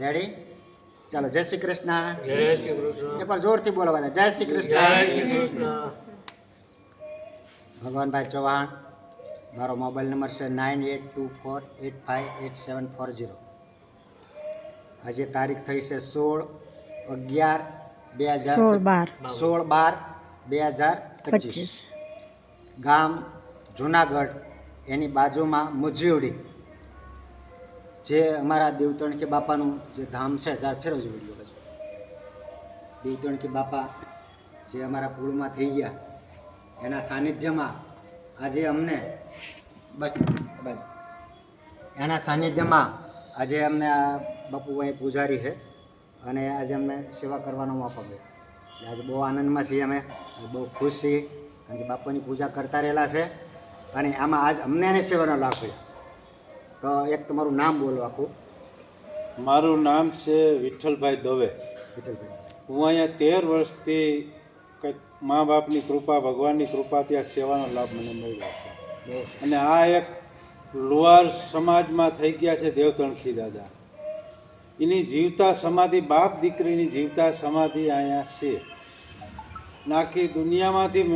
Ready ચાલો જય શ્રી કૃષ્ણ. જય શ્રી કૃષ્ણ. એકવાર જોરથી બોલો બધા જય શ્રી કૃષ્ણ. ભગવાનભાઈ ચૌહાણ મારો મોબાઈલ નંબર છે nine eight two four eight five eight seven four zero. આજે તારીખ થઈ છે સોળ અગિયાર બે હજાર સોળ બાર. સોળ બાર બે હજાર પચીસ. પચીસ. ગામ જુનાગઢ એની બાજુમાં મુજીવડી જે અમારા દેવતણ કે બાપાનું જે ધામ છે, ઝાડ ફેરવજો વીડિયો દેવતણ કે બાપા જે અમારા કુળમાં થઈ ગયા, એના સાનિધ્યમાં આજે અમને બસ બસ. એના સાનિધ્યમાં આજે અમને આ બાપુભાઈ પૂજારી છે અને આજે અમને સેવા કરવાનો મોકો મળ્યો. એટલે આજે બહુ આનંદમાં છીએ અમે બહુ ખુશ છીએ, કારણ કે બાપુની પૂજા કરતા રહેલા છે અને આમાં આજ અમને એને સેવાનો લાભ મળ્યો. તો એક તમારું નામ બોલો આખું. મારું નામ છે વિઠ્ઠલભાઈ દવે. વિઠ્ઠલભાઈ હું અહીંયા તેર વર્ષથી કંઈક મા બાપની કૃપા ભગવાનની કૃપાથી આ સેવાનો લાભ મને મળ્યો છે. અને આ એક લુહાર સમાજમાં થઈ ગયા છે દેવતણખી દાદા. એની જીવતા સમાધિ બાપ દીકરીની જીવતા સમાધિ અહીંયા છે. નાખી દુનિયામાંથી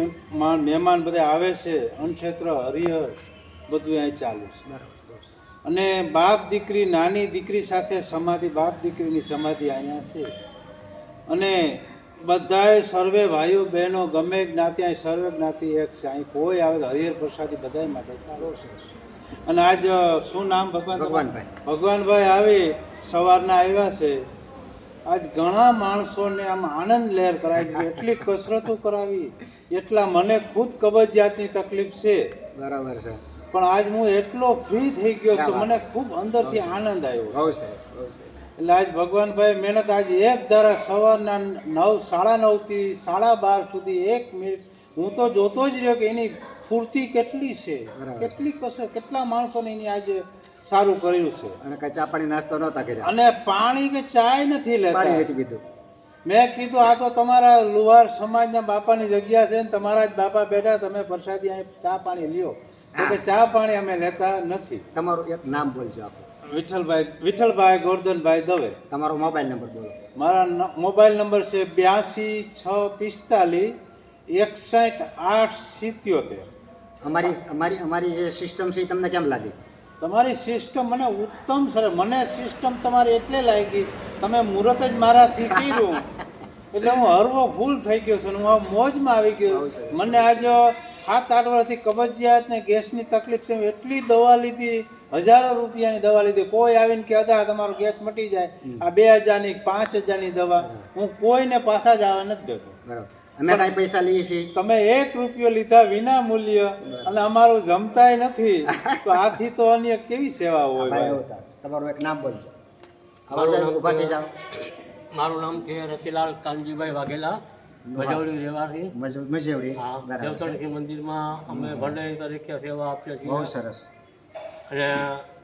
મહેમાન બધા આવે છે અનક્ષેત્ર હરિહર બધું અહીં ચાલુ છે. બરાબર. અને બાપ દીકરી નાની દીકરી સાથે સમાધિ બાપ દીકરીની સમાધિ અહીંયા છે. અને બધાએ સર્વે ભાઈઓ બહેનો ગમે જ્ઞાતિ અહીં સર્વે જ્ઞાતિ એક છે. અહીં કોઈ આવે હરિહર પ્રસાદી બધા માટે ચાલો બહુ અને આજ શું નામ ભગવાન? ભગવાનભાઈ. ભગવાનભાઈ આવે સવારના આવ્યા છે. આજ ઘણા માણસોને આમ આનંદ લહેર કરાવી. એટલી કસરતો કરાવી. એટલા મને ખુદ કબજિયાતની તકલીફ છે. બરાબર છે. પણ આજ હું એટલો ફ્રી થઈ ગયો છું મને ખૂબ અંદરથી આનંદ આવ્યો બહુ સરસ બહુ સરસ. એટલે આજ ભગવાનભાઈ મહેનત આજ એક ધારા સવારના નવ સાડા નવથી સાડા બાર સુધી એક મિનિટ હું તો જોતો જ રહ્યો કે એની ફૂર્તિ કેટલી છે. કેટલી કસરત કેટલા માણસોને એની આજે સારું કર્યું છે. અને કઈ ચા પાણી નાસ્તો નહોતા કર્યા? અને પાણી કે ચાય નથી લેતા? કીધું મેં કીધું આ તો તમારા લુહાર સમાજના બાપાની જગ્યા છે ને તમારા જ બાપા બેઠા તમે પ્રસાદી અહીં ચા પાણી લ્યો. તો કે ચા પાણી અમે લેતા નથી. તમારું એક નામ બોલજો આપો. વિઠ્ઠલભાઈ વિઠ્ઠલભાઈ ગોરધનભાઈ દવે. તમારો મોબાઈલ નંબર બોલો. મારા મોબાઈલ નંબર છે બ્યાસી છ પિસ્તાલીસ એકસઠ આઠ સિત્યોતેર. અમારી અમારી અમારી જે સિસ્ટમ છે એ તમને કેમ લાગી? તમારી સિસ્ટમ મને ઉત્તમ સર મને સિસ્ટમ તમારી એટલે લાગી. તમે મુહૂર્ત જ મારાથી કર્યું એટલે હું હરવો ફૂલ થઈ ગયો છું હું મોજમાં આવી ગયો મને આજ સાત આઠ વર્ષથી કબજિયાત ને ગેસની તકલીફ છે એટલી દવા લીધી હજારો રૂપિયાની દવા લીધી. કોઈ આવીને કે અદા તમારો ગેસ મટી જાય. આ બે હજારની પાંચ હજારની દવા હું કોઈને પાછા જ આવવા નથી દેતો. બરાબર. અમે કાંઈ પૈસા લઈએ છીએ? તમે એક રૂપિયો લીધા વિના મૂલ્ય અને અમારું જમતાય નથી. તો આથી તો અન્ય કેવી સેવા હોય. તમારું એક નામ બોલજો. ઊભા થઈ જાઓ. મારું નામ છે રતિલાલ કાનજીભાઈ વાઘેલા મજવડી રહેવાસી. મજવડી હા બરાબર મંદિરમાં અમે ભંડારી તરીકે સેવા આપીએ બહુ સરસ. અને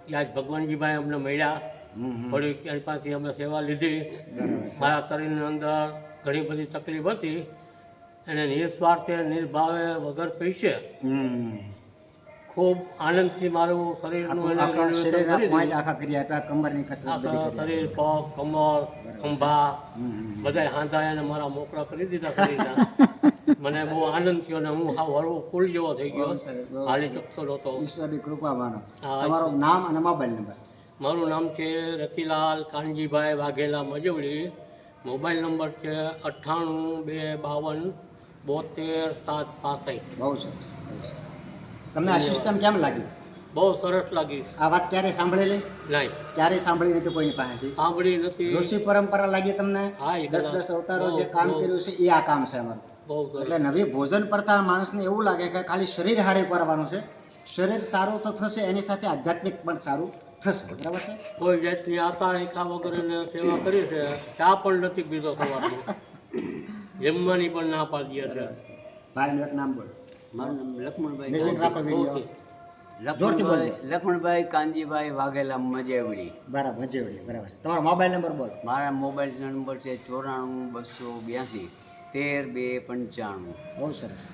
ત્યાં જ ભગવાનજીભાઈ અમને મળ્યા. થોડી એની પાસે અમે સેવા લીધી. મારા શરીરની અંદર ઘણી બધી તકલીફ હતી. અને નિસ્વાર્થે નિર્ભાવે વગર પૈસે. ખૂબ આનંદથી મારું શરીરનું આખું કરી આપ્યા કમરની કસરત બધી શરીર પગ કમર ખંભા. બધાય હાંધાયા અને મારા મોકળા કરી દીધા શરીરના. મને બહુ આનંદ થયો અને હું હાવ હળવો ફૂલ જેવો થઈ ગયો. હાલી શકતો નહોતો. ઈશ્વરની કૃપા માનો. તમારું નામ અને મોબાઈલ નંબર? મારું નામ છે રતિલાલ કાનજીભાઈ વાઘેલા મજવડી. મોબાઈલ નંબર છે અઠ્ઠાણું બે બાવન બોતેર સાત પાસઠ. બહુ સરસ. તમને આ સિસ્ટમ કેમ લાગી? બહુ સરસ લાગી. આ વાત ક્યારે સાંભળેલી? નહીં ક્યારે સાંભળી નથી કોઈની પાસેથી? સાંભળી નથી. ઋષિ પરંપરા લાગી તમને? દસ દસ અવતારો જે કામ કર્યું છે એ આ કામ છે અમારું. એટલે નવી ભોજન પડતા માણસને એવું લાગે કે ખાલી શરીર હારે કરવાનું છે. શરીર સારું તો થશે એની સાથે આધ્યાત્મિક પણ સારું થશે. બરાબર છે? કોઈ જાતની આતા વગર સેવા કરી છે ચા પણ નથી પીધો સવારમાં જમવાની પણ ના પાડી દે છે. ભાઈનું એક નામ બોલો. મારું નામ લક્ષ્મણભાઈ નજીક રાખો વીડિયો જોરથી બોલજો. લક્ષ્મણભાઈ લક્ષ્મણભાઈ કાનજીભાઈ વાઘેલા મજેવડી. બરાબર મજેવડી બરાબર. તમારો મોબાઈલ નંબર બોલો. મારા મોબાઈલ નંબર છે ચોરાણું બસો બ્યાસી તેર બે પંચાણું. બહુ સરસ.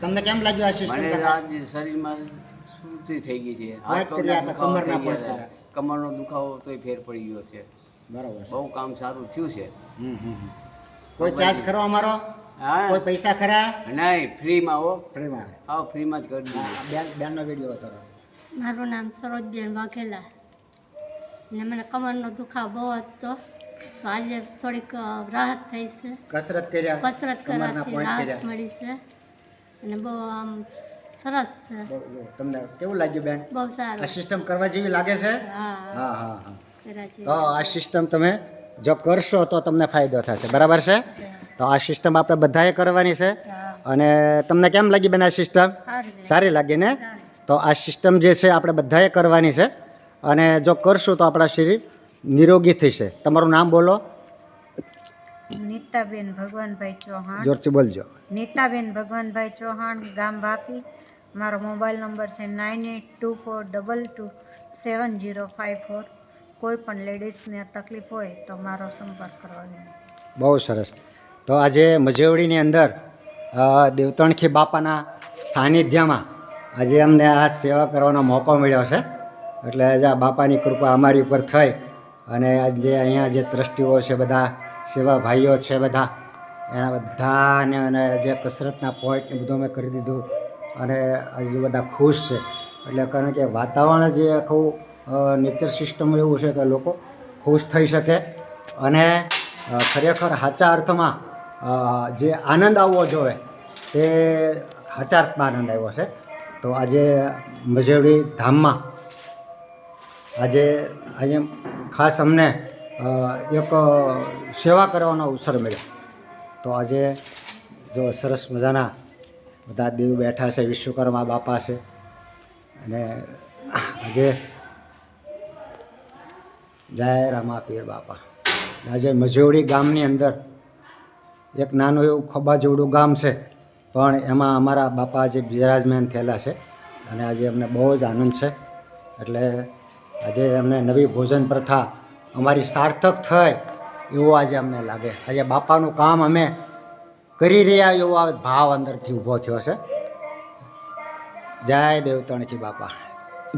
તમને કેમ લાગ્યું આ સિસ્ટમ મને આજ શરીરમાં સ્ફૂર્તિ થઈ ગઈ છે. હાથ પોઈન્ટ કર્યા પગના દુખાવો કમરના થઈ ગયા છે. કમરનો દુખાવો તોય ફેર પડી ગયો છે. બરાબર છે. બહુ કામ સારું થયું છે. હમ, હમ, હમ. કોઈ ચાર્જ ખરો અમારો? હા. કોઈ પૈસા ખરા? નહીં ફ્રીમાં હો. ફ્રીમાં. હા ફ્રીમાં જ કરી બેન બેનનો વીડિયો હતો. મારું નામ સરોજબેન વાઘેલા. ને મને કમરનો દુખાવો બહુ હતો. તો આજે થોડીક રાહત થઈ છે. કસરત કર્યા? કસરત કરવાથી રાહત મળી છે. અને બહુ આમ સરસ છે. તમને કેવું લાગ્યું બેન? બહુ આ સિસ્ટમ કરવા જેવી લાગે છે? હા હા. હા તો આ સિસ્ટમ તમે જો કરશો તો તમને ફાયદો થશે. બરાબર છે? તો આ સિસ્ટમ આપણે બધાએ કરવાની છે. અને તમને કેમ લાગી બેન આ સિસ્ટમ સારી લાગી. ને? તો આ સિસ્ટમ જે છે આપણે બધાએ કરવાની છે. અને જો કરશું તો આપણા શરીર નિરોગી થશે. તમારું નામ બોલો. નીતાબેન ભગવાનભાઈ ચૌહાણ. જોરથી બોલજો. નીતાબેન ભગવાનભાઈ ચૌહાણ ગામ વાપી. મારો મોબાઈલ નંબર છે nine eight two four double two seven zero five four. કોઈ પણ લેડીઝને તકલીફ હોય તો મારો સંપર્ક કરવાનો. બહુ સરસ. તો આજે મજેવડીની અંદર દેવતણખી બાપાના સાનિધ્યમાં આજે અમને આ સેવા કરવાનો મોકો મળ્યો છે. એટલે આજે આ બાપાની કૃપા અમારી ઉપર થઈ અને આજે અહીંયા જે ટ્રસ્ટીઓ છે, બધા સેવા ભાઈઓ છે બધા, એના બધાને અને જે કસરતના પોઈન્ટ બધું અમે કરી દીધું અને હજુ બધા ખુશ છે. એટલે કારણ કે વાતાવરણ જે આખું નેચર સિસ્ટમ એવું છે કે લોકો ખુશ થઈ શકે અને ખરેખર સાચા અર્થમાં જે આનંદ આવવો જોઈએ તે હચાર્થમાં આનંદ આવ્યો છે. તો આજે મજેવડી ધામમાં આજે અહીંયા ખાસ અમને એક સેવા કરવાનો અવસર મળ્યો. તો આજે જો સરસ મજાના બધા દેવ બેઠા છે, વિશ્વકર્મા બાપા છે અને આજે જય રામા પીર બાપા. આજે મજોડી ગામની અંદર એક નાનું એવું ખબાજોડું ગામ છે, પણ એમાં અમારા બાપા આજે બિરાજમાન થયેલા છે અને આજે અમને બહુ જ આનંદ છે. એટલે આજે અમને નવી ભોજન પ્રથા અમારી સાર્થક થઈ એવું આજે અમને લાગે. આજે બાપાનું કામ અમે કરી રહ્યા એવો આ ભાવ અંદરથી ઊભો થયો છે. જય દેવતણથી બાપા.